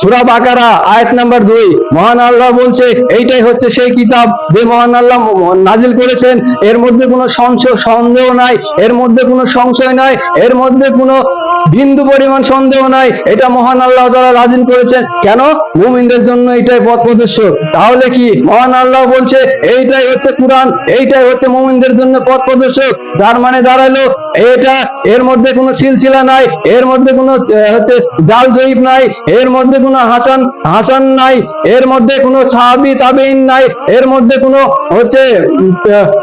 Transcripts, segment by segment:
সুরা বাকারা, আয়াত নাম্বার দুই। মহান আল্লাহ বলছে, এইটাই হচ্ছে সেই কিতাব যে মহান আল্লাহ নাজিল করেছেন। এর মধ্যে কোনো সংশয়, সন্দেহ নাই। এর মধ্যে কোনো সংশয় নাই। এর মধ্যে কোনো বিন্দু পরিমাণ সন্দেহ নাই। এটা মহান আল্লাহ তাআলা নাজিল করেছেন। কেন? মুমিনদের জন্য এটাই পথ প্রদর্শক তাহলে কি? মহান আল্লাহ বলছে, এইটাই হচ্ছে কোরআন, এইটাই হচ্ছে মুমিনদের জন্য পথ প্রদর্শক তার মানে দাঁড়াল, এটা এর মধ্যে কোনো সিলসিলা নাই। এর মধ্যে কোনো হচ্ছে জাল জয়ীব নাই। এর মধ্যে কোনো হাসান হাসান নাই। এর মধ্যে কোনো সাহাবি তাবেইন নাই। এর মধ্যে কোনো হচ্ছে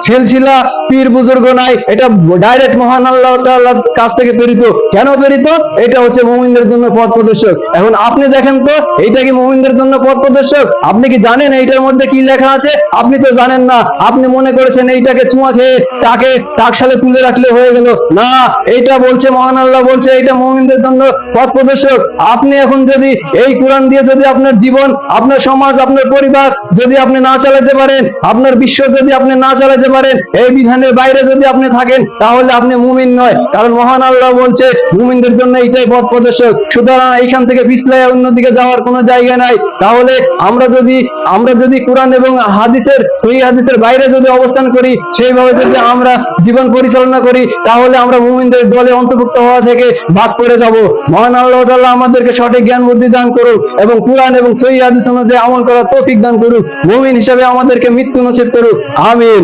সিলসিলা পীর বুজুর্গ নাই। এটা ডাইরেক্ট মহান আল্লাহ তাআলার কাছ থেকে প্রেরিত। কেন প্রেরিত? এটা হচ্ছে মুমিনদের জন্য পথ প্রদর্শক। এখন আপনি দেখেন তো, এইটা কি মুমিনদের জন্য পথ প্রদর্শক? আপনি কি জানেন এইটার মধ্যে কি লেখা আছে? আপনি তো জানেন না। আপনি মনে করেছেন এইটাকে চুমা খেয়ে তাকে টাকশালে তুলে রাখলে হয়ে গেল। না, এইটা বলছে মহান আল্লাহ বলছে এইটা মুমিনদের জন্য পথ প্রদর্শক। আপনি এখন যদি এই কোরআন দিয়ে যদি আপনার জীবন, আপনার সমাজ, আপনার পরিবার যদি আপনি না চালাতে পারেন, আপনার বিশ্ব যদি আপনি না চালাতে পারেন, এই বিধানের বাইরে যদি আপনি থাকেন, তাহলে আপনি মুমিন নয়। কারণ মহান আল্লাহ বলছে, মুমিনদের জন্য এইটাই পথ প্রদর্শক। সুতরাং এইখান থেকে পিছলাই অন্যদিকে যাওয়ার কোনো জায়গা নাই। তাহলে আমরা যদি আমরা যদি কোরআন এবং হাদিসের, সহি হাদিসের বাইরে যদি অবস্থান করি, সেইভাবে যদি আমরা জীবন পরিচালনা করি, তাহলে আমরা মুমিনদের দলে অন্তর্ভুক্ত হওয়া থেকে বাদ পড়ে যাব। মহান আল্লাহ আমাদেরকে সঠিক জ্ঞান বুদ্ধি দান করুক এবং কোরআন এবং সহি হাদিস অনুযায়ী আমল করার তৌফিক দান করুক। মুমিন হিসাবে আমাদেরকে মৃত্যু নসিব করুক। আমিন।